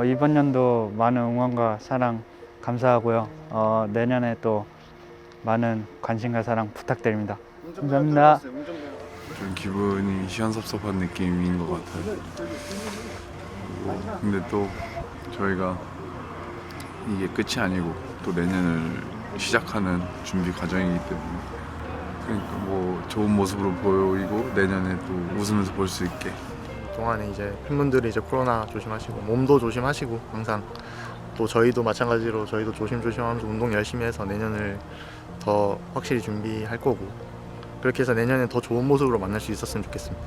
어, 이번 연도 많은 응원과 사랑 감사하고요. 어, 내년에 또 많은 관심과 사랑 부탁드립니다. 감사합니다. 좀 기분이 시원섭섭한 느낌인 것 같아요. 그리고 근데 또 저희가 이게 끝이 아니고 또 내년을 시작하는 준비 과정이기 때문에 그러니까 뭐 좋은 모습으로 보이고 내년에 또 웃으면서 볼 수 있게 동안에 이제 팬분들이 이제 코로나 조심하시고 몸도 조심하시고 항상 또 저희도 마찬가지로 저희도 조심조심하면서 운동 열심히 해서 내년을 더 확실히 준비할 거고 그렇게 해서 내년에 더 좋은 모습으로 만날 수 있었으면 좋겠습니다.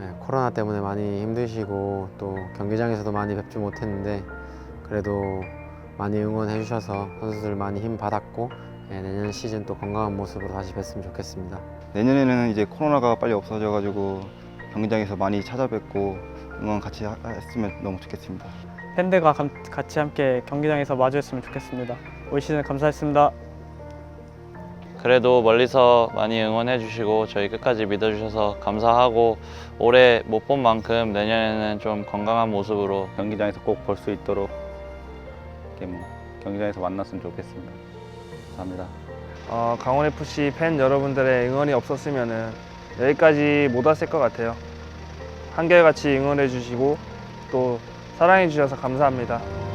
네, 코로나 때문에 많이 힘드시고 또 경기장에서도 많이 뵙지 못했는데 그래도 많이 응원해 주셔서 선수들 많이 힘 받았고 예, 내년 시즌 또 건강한 모습으로 다시 뵀으면 좋겠습니다. 내년에는 이제 코로나가 빨리 없어져가지고 경기장에서 많이 찾아뵙고 응원 같이 하- 했으면 너무 좋겠습니다. 팬들과 감- 같이 함께 경기장에서 마주했으면 좋겠습니다. 올 시즌 감사했습니다. 그래도 멀리서 많이 응원해 주시고 저희 끝까지 믿어 주셔서 감사하고 올해 못 본 만큼 내년에는 좀 건강한 모습으로 경기장에서 꼭 볼 수 있도록 이렇게 뭐 경기장에서 만났으면 좋겠습니다. 감사합니다. 어, 강원 FC 팬 여러분들의 응원이 없었으면은 여기까지 못 왔을 것 같아요. 한결같이 응원해 주시고 또 사랑해 주셔서 감사합니다.